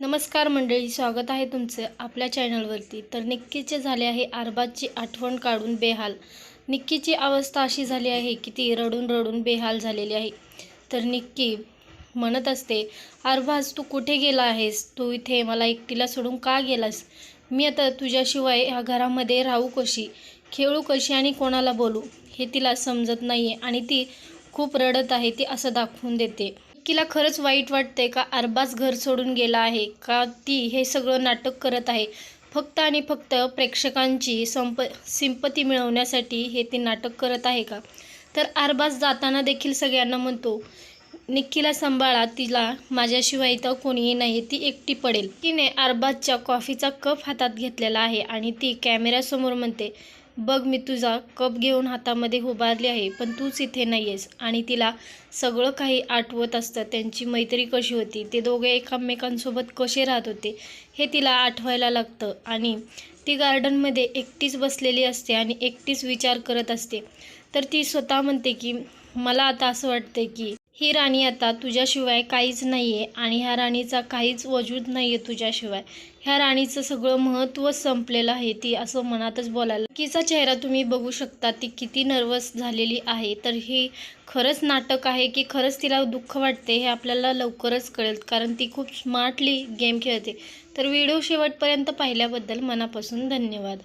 नमस्कार मंडळी स्वागत आहे तुमचं आपल्या चॅनलवरती. तर निक्कीचे झाले आहे अरबाजची आठवण काढून बेहाल. निक्कीची अवस्था अशी झाली आहे की ती रडून रडून बेहाल झालेली आहे. तर निक्की म्हणत असते अरबाज तू कुठे गेला आहेस? तू इथे मला एकटीला सोडून का गेलास? मी आता तुझ्याशिवाय ह्या घरामध्ये राहू कशी? खेळू कशी आणि कोणाला बोलू? हे तिला समजत नाही आहे आणि ती खूप रडत आहे ती असं दाखवून देते. विक्कीला खरंच वाईट वाटते का? अरबाज घर सोडून गेला आहे का? ती हे सगळं नाटक करत आहे. फक्त आणि फक्त प्रेक्षकांची संप सिंपती मिळवण्यासाठी हे ते नाटक करत आहे का? तर अरबाज जाताना देखील सगळ्यांना म्हणतो निक्कीला सांभाळा तिला माझ्याशिवाय इथं कोणीही नाही ती एकटी पडेल. तिने अरबाजच्या कॉफीचा कप हातात घेतलेला आहे आणि ती कॅमेऱ्यासमोर म्हणते बघ मी तुझा कप घेऊन हातामध्ये उभारली आहे पण तूच इथे नाही आहेस आणि तिला सगळं काही आठवत असतं. त्यांची मैत्री कशी होती? ते दोघे एकमेकांसोबत कसे राहत होते? हे तिला आठवायला लागतं. आणि ती गार्डनमध्ये एकटीच बसलेली असते आणि एकटीच विचार करत असते. तर ती स्वतः म्हणते की मला आता असं वाटते की ही राणी आता तुझ्याशिवाय काहीच नाही आहे आणि ह्या राणीचा काहीच वजूद नाही आहे तुझ्याशिवाय. ह्या राणीचं सगळं महत्त्व संपलेलं आहे ती असं मनातच बोलायला तिचा चेहरा तुम्ही बघू शकता ती किती नर्वस झालेली आहे. तर ही खरंच नाटक आहे की खरंच तिला दुःख वाटते हे आपल्याला लवकरच कळेल कारण ती खूप स्मार्टली गेम खेळते. तर व्हिडिओ शेवटपर्यंत पाहिल्याबद्दल मनापासून धन्यवाद.